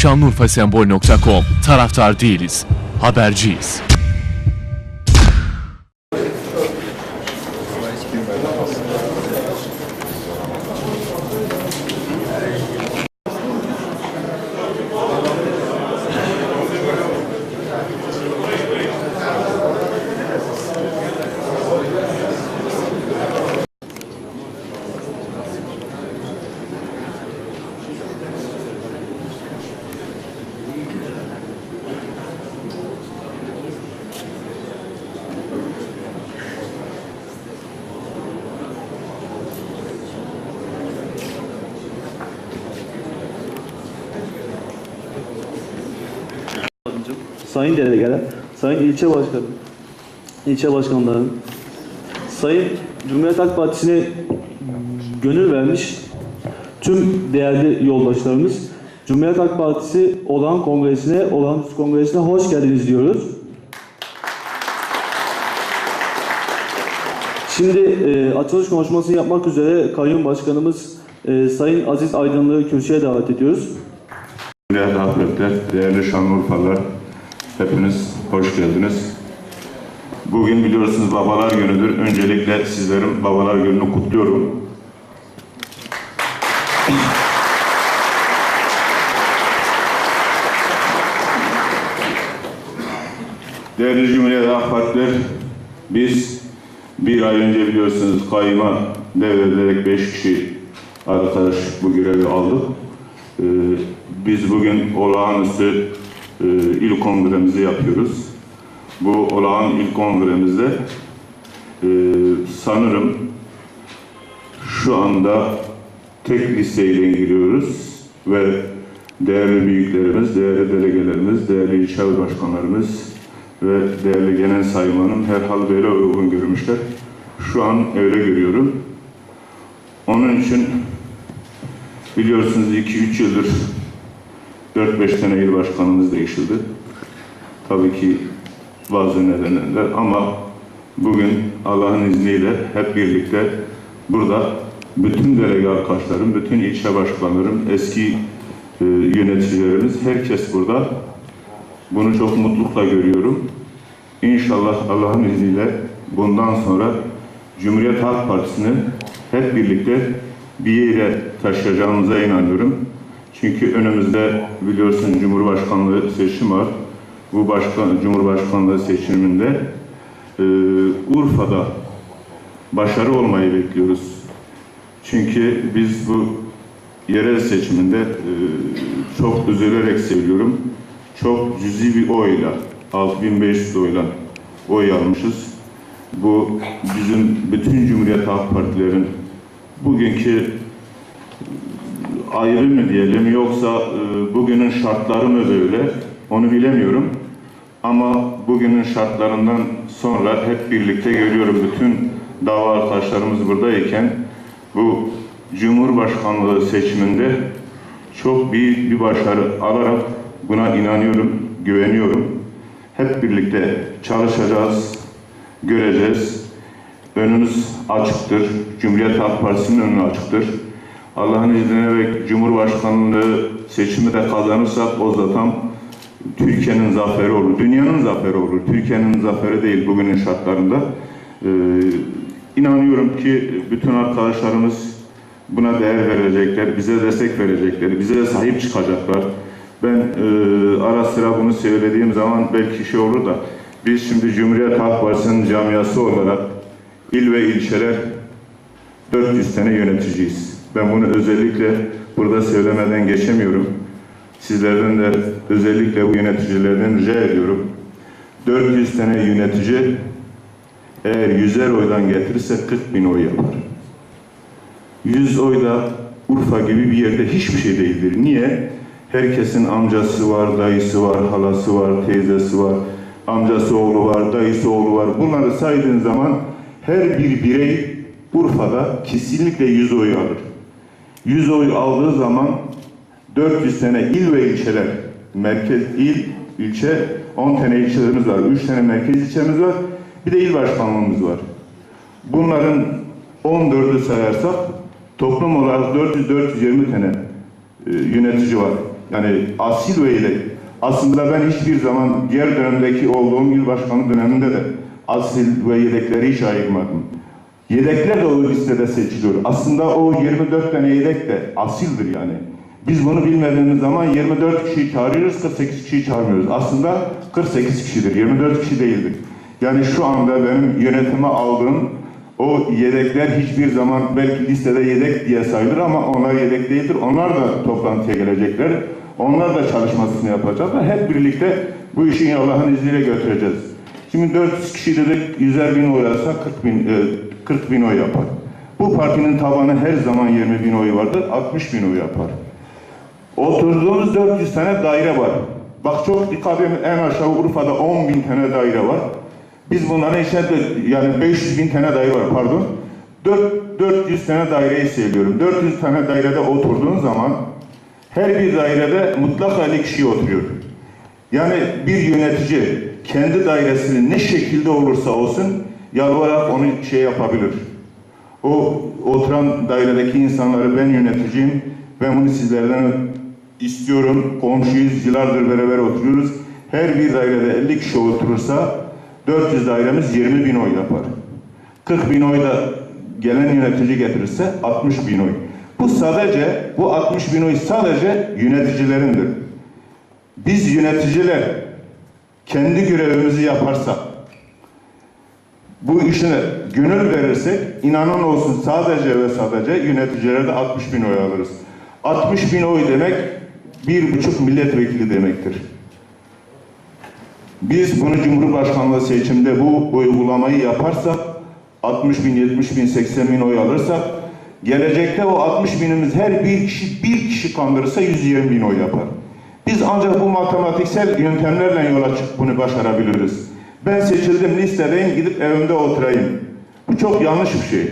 Şanlıurfasembol.com Taraftar değiliz, haberciyiz. Sayın delegeler, sayın ilçe başkanı, ilçe başkanlarım, sayın Cumhuriyet Halk Partisi'ne gönül vermiş tüm değerli yoldaşlarımız, Cumhuriyet Halk Partisi olan kongresine, olan kongresine hoş geldiniz diyoruz. Şimdi e, açılış konuşmasını yapmak üzere kayyum başkanımız e, Sayın Aziz Aydınlı'yı kürsüye davet ediyoruz. Değerli atletler, değerli Şanlıurfalılar, hepiniz hoş geldiniz. Bugün biliyorsunuz Babalar Günü'dür. Öncelikle sizlerin Babalar Günü'nü kutluyorum. Değerli Cumhuriyet Halk Partiler, biz bir ay önce biliyorsunuz kayyuma devrederek beş kişi arkadaş bu görevi aldık. Ee, biz bugün olağanüstü e, il kongremizi yapıyoruz. Bu olağan il kongremizde e, sanırım şu anda tek listeyle giriyoruz ve değerli büyüklerimiz, değerli delegelerimiz, değerli ilçe başkanlarımız ve değerli genel saymanım herhal böyle uygun görmüşler. Şu an öyle görüyorum. Onun için biliyorsunuz 2-3 yıldır 4-5 tane il başkanımız değişildi. Tabii ki bazı nedenler ama bugün Allah'ın izniyle hep birlikte burada bütün delege arkadaşlarım, bütün ilçe başkanlarım, eski e, yöneticilerimiz, herkes burada. Bunu çok mutlulukla görüyorum. İnşallah Allah'ın izniyle bundan sonra Cumhuriyet Halk Partisi'ni hep birlikte bir yere taşıyacağımıza inanıyorum. Çünkü önümüzde biliyorsun Cumhurbaşkanlığı seçim var. Bu başkan, Cumhurbaşkanlığı seçiminde e, Urfa'da başarı olmayı bekliyoruz. Çünkü biz bu yerel seçiminde e, çok üzülerek söylüyorum. Çok cüzi bir oyla, 6500 oyla oy almışız. Bu bizim bütün Cumhuriyet Halk Partilerin bugünkü ayrı mı diyelim yoksa e, bugünün şartları mı böyle onu bilemiyorum. Ama bugünün şartlarından sonra hep birlikte görüyorum bütün dava arkadaşlarımız buradayken bu Cumhurbaşkanlığı seçiminde çok büyük bir başarı alarak buna inanıyorum, güveniyorum. Hep birlikte çalışacağız, göreceğiz. Önümüz açıktır. Cumhuriyet Halk Partisi'nin önü açıktır. Allah'ın izniyle ve Cumhurbaşkanlığı seçimi de kazanırsak o zaten Türkiye'nin zaferi olur. Dünyanın zaferi olur. Türkiye'nin zaferi değil bugünün şartlarında. Ee, inanıyorum ki bütün arkadaşlarımız buna değer verecekler, bize destek verecekler, bize de sahip çıkacaklar. Ben e, ara sıra bunu söylediğim zaman belki şey olur da biz şimdi Cumhuriyet Halk Partisi'nin camiası olarak il ve ilçeler 400 sene yöneticiyiz. Ben bunu özellikle burada söylemeden geçemiyorum. Sizlerden de özellikle bu yöneticilerden rica ediyorum. 400 tane yönetici eğer yüzer oydan getirirse 40 bin oy yapar. 100 oy da Urfa gibi bir yerde hiçbir şey değildir. Niye? Herkesin amcası var, dayısı var, halası var, teyzesi var, amcası oğlu var, dayısı oğlu var. Bunları saydığın zaman her bir birey Urfa'da kesinlikle 100 oy alır. 100 oy aldığı zaman 400 tane il ve ilçeler, merkez il, ilçe, 10 tane ilçelerimiz var, 3 tane merkez ilçemiz var, bir de il başkanlığımız var. Bunların 14'ü sayarsak toplum olarak 400-420 tane e, yönetici var. Yani asil ve yedek. Aslında ben hiçbir zaman diğer dönemdeki olduğum il başkanı döneminde de asil ve yedekleri hiç ayırmadım. Yedekler de o listede seçiliyor. Aslında o 24 tane yedek de asildir yani. Biz bunu bilmediğimiz zaman 24 kişiyi çağırıyoruz, 48 kişiyi çağırmıyoruz. Aslında 48 kişidir, 24 kişi değildir. Yani şu anda benim yönetime aldığım o yedekler hiçbir zaman belki listede yedek diye sayılır ama onlar yedek değildir. Onlar da toplantıya gelecekler. Onlar da çalışmasını yapacaklar. Hep birlikte bu işi Allah'ın izniyle götüreceğiz. Şimdi 400 kişi dedik, 100'er bin oy alsa 40 bin, e, 40 bin oy yapar. Bu partinin tabanı her zaman 20 bin oy vardır, 60 bin oy yapar. Oturduğumuz 400 tane daire var. Bak çok dikkat en aşağı Urfa'da 10 bin tane daire var. Biz bunların içinde de- yani 500 bin tane daire var pardon. 4, 400 tane daireyi söylüyorum. 400 tane dairede oturduğun zaman her bir dairede mutlaka 50 kişi oturuyor. Yani bir yönetici kendi dairesini ne şekilde olursa olsun yalvararak onu şey yapabilir. O oturan dairedeki insanları ben yöneticiyim. Ben bunu sizlerden istiyorum. Komşuyuz, yıllardır beraber oturuyoruz. Her bir dairede 50 kişi oturursa 400 dairemiz 20 bin oy yapar. 40 bin oy da gelen yönetici getirirse 60 bin oy. Bu sadece, bu 60 bin oy sadece yöneticilerindir. Biz yöneticiler kendi görevimizi yaparsak, bu işine gönül verirsek, inanın olsun sadece ve sadece yöneticilerde 60 bin oy alırız. 60 bin oy demek bir buçuk milletvekili demektir. Biz bunu Cumhurbaşkanlığı seçimde bu uygulamayı yaparsak, 60 bin, 70 bin, 80 bin oy alırsak, gelecekte o 60 binimiz her bir kişi bir kişi kandırırsa 120 bin oy yapar. Biz ancak bu matematiksel yöntemlerle yola çıkıp bunu başarabiliriz. Ben seçildim listedeyim gidip evimde oturayım. Bu çok yanlış bir şey.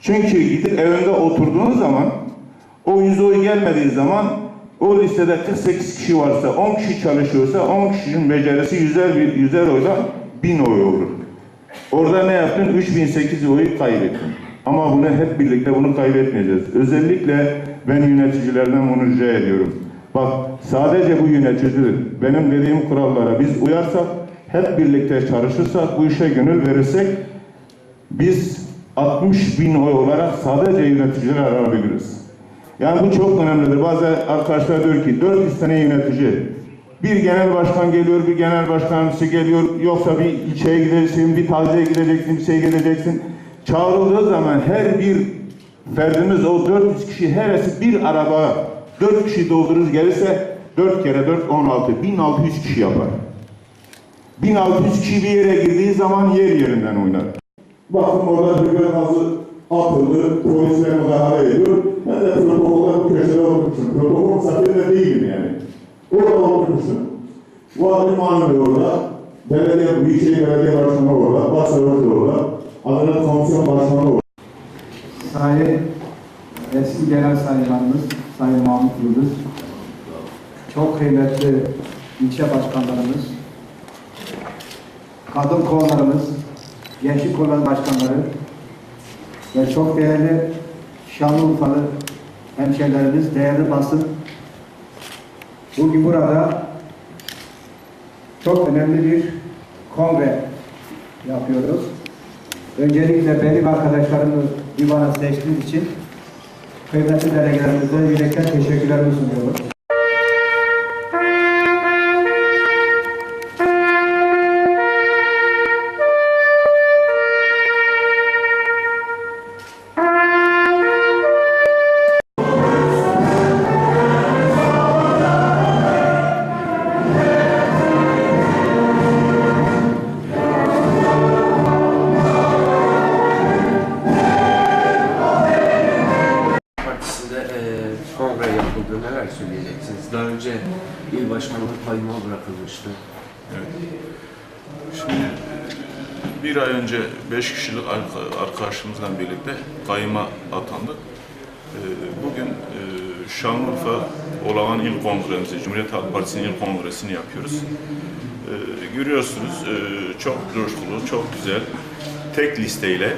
Çünkü gidip evinde oturduğun zaman o yüz oy gelmediği zaman o listede 48 kişi varsa 10 kişi çalışıyorsa 10 kişinin becerisi yüzer, bir, yüzer oyla 1000 oy olur. Orada ne yaptın? 3008 oyu kaybettin. Ama bunu hep birlikte bunu kaybetmeyeceğiz. Özellikle ben yöneticilerden bunu rica ediyorum. Bak sadece bu yöneticidir. Benim dediğim kurallara biz uyarsak, hep birlikte çalışırsak, bu işe gönül verirsek biz 60 bin oy olarak sadece yöneticiler arabiliriz. Yani bu çok önemlidir. Bazı arkadaşlar diyor ki 400 tane yönetici. Bir genel başkan geliyor, bir genel başkanımsı geliyor. Yoksa bir ilçeye gideceksin, bir taziye gideceksin, bir şey gideceksin. Çağrıldığı zaman her bir ferdimiz o 400 kişi heresi bir araba 4 kişi doldururuz gelirse 4 kere 4 16 1600 kişi yapar. 1600 kişi bir yere girdiği zaman yer yerinden oynar. Bakın orada bir gazı atıldı, polisler müdahale ediyor. Ben de protokolda bu köşede oturmuşum. Protokol safirinde değilim yani. Orada oturmuşum. Vali Muhammed orada, belediye, Büyükşehir Belediye Başkanı orada, Başsavcı orada, Adalet Komisyon Başkanı orada. Sayın eski genel sayılarımız Sayın Mahmut Yıldız, çok kıymetli ilçe başkanlarımız, kadın kollarımız, gençlik kolları başkanları ve çok değerli Şanlıurfalı hemşehrilerimiz, değerli basın, bugün burada çok önemli bir kongre yapıyoruz. Öncelikle benim arkadaşlarımı divana seçtiğiniz için kıymetli delegelerimize yürekten teşekkürlerimi sunuyorum. Bırakılmıştı. Şimdi bir ay önce beş kişilik arka- arkadaşımızla birlikte kayıma atandık. Ee, Bugün e, Şanlıurfa Olağan İl Kongremizi, Cumhuriyet Halk Partisi'nin il kongresini yapıyoruz. Görüyorsunuz e, çok coşkulu, çok güzel, tek listeyle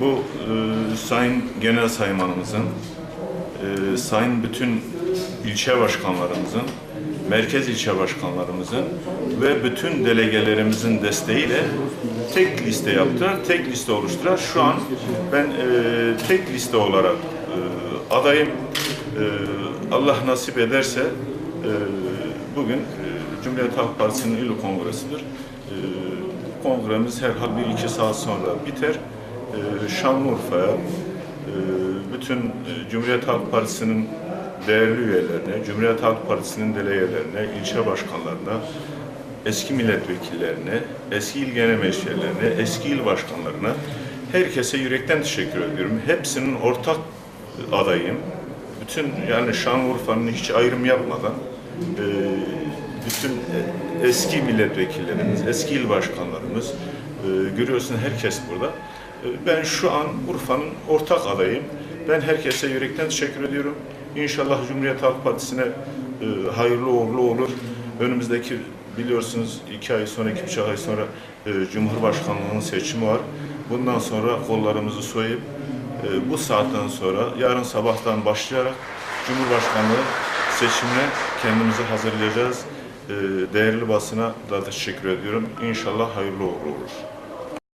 bu e, Sayın Genel Saymanımızın, e, Sayın bütün ilçe başkanlarımızın, merkez ilçe başkanlarımızın ve bütün delegelerimizin desteğiyle tek liste yaptılar, tek liste oluşturar. Şu an ben e, tek liste olarak e, adayım. E, Allah nasip ederse e, bugün e, Cumhuriyet Halk Partisi'nin il kongresidir. E, kongremiz herhal bir iki saat sonra biter. E, Şanlıurfa'ya e, bütün e, Cumhuriyet Halk Partisi'nin değerli üyelerine, Cumhuriyet Halk Partisi'nin delegelerine, ilçe başkanlarına, eski milletvekillerine, eski il genel meclislerine, eski il başkanlarına herkese yürekten teşekkür ediyorum. Hepsinin ortak adayım. Bütün yani Şanlıurfa'nın hiç ayrım yapmadan e, bütün eski milletvekillerimiz, eski il başkanlarımız e, görüyorsun herkes burada. E, Ben şu an Urfa'nın ortak adayım. Ben herkese yürekten teşekkür ediyorum. İnşallah Cumhuriyet Halk Partisi'ne e, hayırlı uğurlu olur. Önümüzdeki biliyorsunuz iki ay sonra, iki buçuk ay sonra e, Cumhurbaşkanlığının seçimi var. Bundan sonra kollarımızı soyup e, bu saatten sonra yarın sabahtan başlayarak Cumhurbaşkanlığı seçimine kendimizi hazırlayacağız. E, değerli basına da teşekkür ediyorum. İnşallah hayırlı uğurlu olur.